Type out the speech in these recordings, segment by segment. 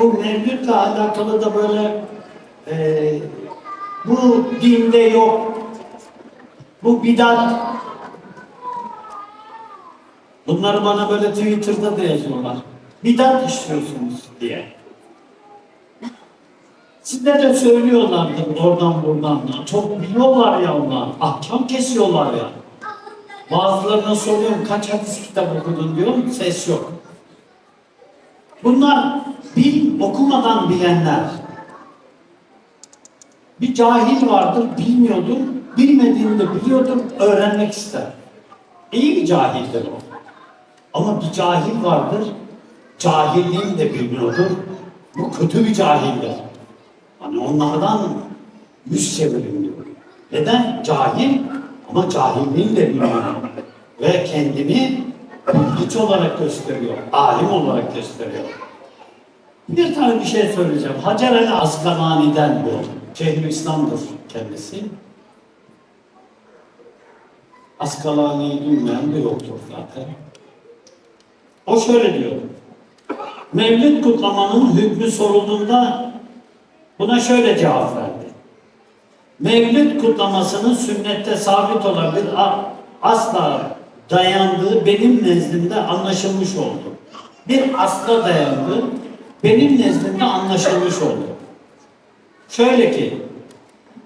Bu mevlütle alakalı da böyle e, bu dinde yok, bu bidat. Bunları bana böyle Twitter'da da yazıyorlar. Bidat işliyorsunuz diye. Size de söylüyorlardır oradan buradan da. Çok biliyorlar ya onlar. Ahkam kesiyorlar ya. Bazılarına soruyorum kaç hadis kitap okudun diyorum. Ses yok. Bunlar bil, okumadan bilenler. Bir cahil vardır, bilmiyordur. Bilmediğini de biliyordur, öğrenmek ister. İyi bir cahildir o. Ama bir cahil vardır, cahilliğini de bilmiyordur. Bu kötü bir cahildir. Hani onlardan yüz çevirin diyor. Neden? Cahil ama cahilliğini de bilmiyor. Ve kendini bilgiç olarak gösteriyor, alim olarak gösteriyor. Bir tane bir şey söyleyeceğim. Hacer el Askalani'den bu. Şeyhülislam'dır kendisi. Askalani'yi duymayan da yoktur zaten. O şöyle diyor. Mevlid kutlamanın hükmü sorulduğunda buna şöyle cevap verdi. Mevlid kutlamasının sünnette sabit olan bir asla dayandığı benim nezdimde anlaşılmış oldu. Bir asla dayandı, benim nezdimde anlaşılmış oldu. Şöyle ki,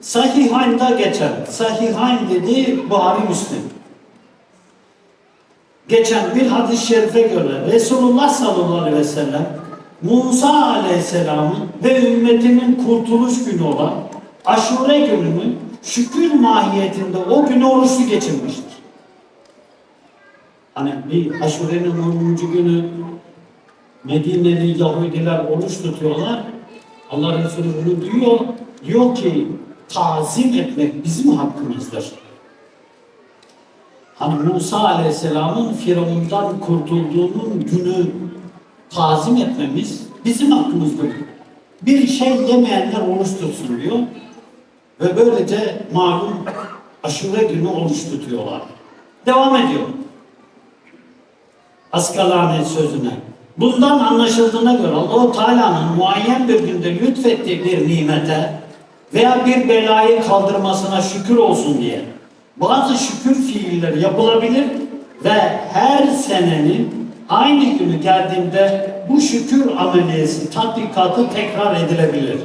Sahihayn'da geçen, Sahihayn dediği Buhari Müslim. Geçen bir hadis-i şerife göre Resulullah sallallahu aleyhi ve sellem Musa aleyhisselamın ve ümmetinin kurtuluş günü olan Aşure gününü şükür mahiyetinde o günü oruçlu geçirmiştir. Hani bir Aşure'nin 10. günü Medineli Yahudiler oruç tutuyorlar. Allah Resulü bunu diyor. Diyor ki tazim etmek bizim hakkımızdır. Hani Musa Aleyhisselam'ın Firavun'dan kurtulduğunun günü tazim etmemiz bizim hakkımızdır. Bir şey yemeyenler oruç tutsun diyor. Ve böylece malum aşure günü oruç tutuyorlar. Devam ediyor. Askalani sözüne. Bundan anlaşıldığına göre Allahu Teala'nın muayyen bir günde lütfettiği bir nimete veya bir belayı kaldırmasına şükür olsun diye bazı şükür fiilleri yapılabilir ve her senenin aynı günü geldiğinde bu şükür ameliyesi tatbikatı tekrar edilebilir.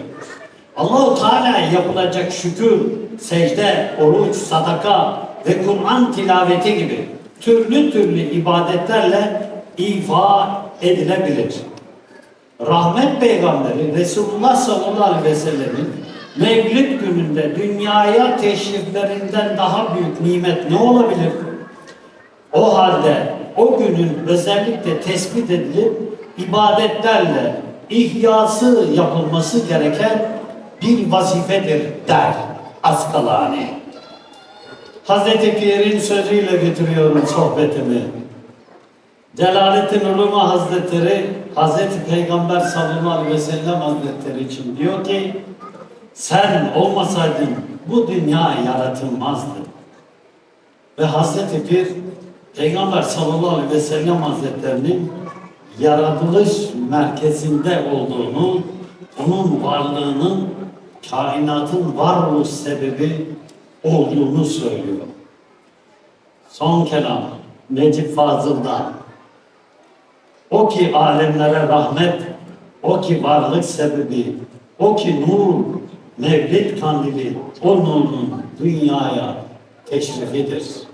Allahu Teala yapılacak şükür, secde, oruç, sadaka ve Kur'an tilaveti gibi türlü türlü ibadetlerle ifa edilebilir. Rahmet peygamberi Resulullah sallallahu aleyhi ve sellemin Mevlid gününde dünyaya teşriflerinden daha büyük nimet ne olabilir? O halde o günün özellikle tespit edilip ibadetlerle ihyası yapılması gereken bir vazifedir der Askalani. Hazreti Pir'in sözüyle bitiriyorum sohbetimi. Celaleddin Ulema Hazretleri Hazreti Peygamber sallallahu aleyhi ve sellem Hazretleri için diyor ki sen olmasaydın bu dünya yaratılmazdı. Ve Hazreti Pir Peygamber sallallahu aleyhi ve sellem Hazretlerinin yaratılış merkezinde olduğunu, onun varlığının kainatın varoluş sebebi olduğunu söylüyor. Son kelam Necip Fazıl'dan. O ki alemlere rahmet, o ki varlık sebebi, o ki nur, mevlid kandili, o nurun dünyaya teşrifidir.